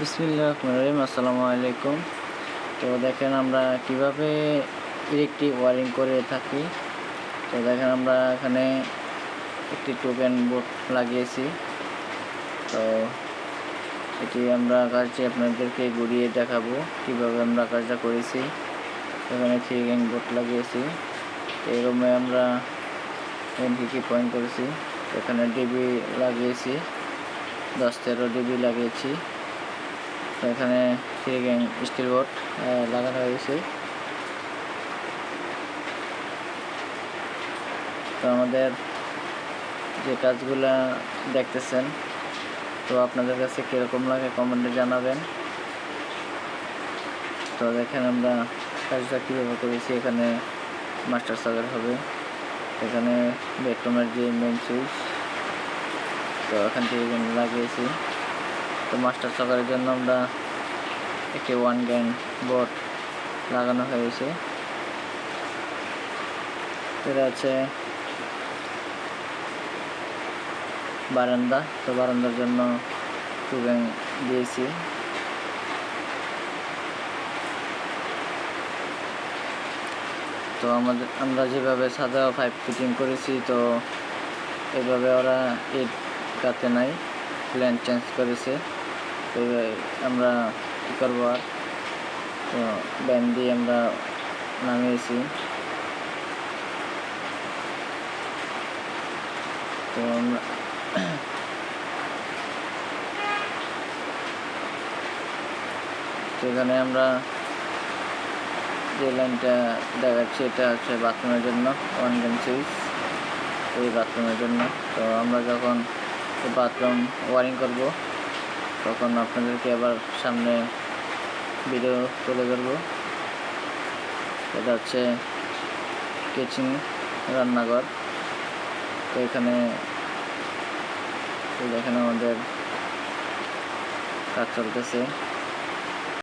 বিসমিল্লাহ রহিম, আসসালামু আলাইকুম। তো দেখেন আমরা কীভাবে ইলেকট্রিক ওয়ারিং করে থাকি। তো দেখেন আমরা এখানে একটি টোকেন বোর্ড লাগিয়েছি। তো এটি আমরা কাজটি আপনাদেরকে ঘুরিয়ে দেখাবো কীভাবে আমরা কাজটা করেছি। এখানে থ্রি গ্যাং বোর্ড লাগিয়েছি। এই রুমে আমরা এনপিকি পয়েন্ট করেছি। এখানে ডিবি লাগিয়েছি। দশ তেরো ডিবি লাগিয়েছি। তো এখানে থ্রি স্টিল বোর্ড লাগানো হয়েছে। তো আমাদের যে কাজগুলা দেখতেছেন, তো আপনাদের কাছে কীরকম লাগে কমেন্টে জানাবেন। তো দেখেন আমরা কাজটা কীভাবে করেছি, এখানে মাস্টার সার্ভার হবে। এখানে বেডরুমের যে মেন সুইচ তো এখান থেকে লাগিয়েছি। তো মাস্টার সার্ভারের জন্য আমরা একটি ওয়ান গ্যান বোর্ড লাগানো হয়েছে। এটা আছে বারান্দা, তো বারান্দার জন্য টু গ্যাং দিয়েছি। তো আমাদের, আমরা যেভাবে সাদা পাইপ ফিটিং করেছি, তো এভাবে ওরা ইট কাতে নাই প্ল্যান চেঞ্জ করেছে। তো আমরা কী করব আর? তো ব্যান দিয়ে আমরা নামিয়েছি। তো আমরা সেখানে আমরা যে লাইনটা দেখাচ্ছি, এটা হচ্ছে বাথরুমের জন্য ওয়ান গ্যান সুইচ এই বাথরুমের জন্য। তো আমরা যখন বাথরুম ওয়ারিং করব তখন আপনাদেরকে আবার সামনে ভিডিও তুলে ধরবো। এটা হচ্ছে কিচেন রান্নাঘর। তো এখানে এখানে আমাদের কাজ চলতেছে।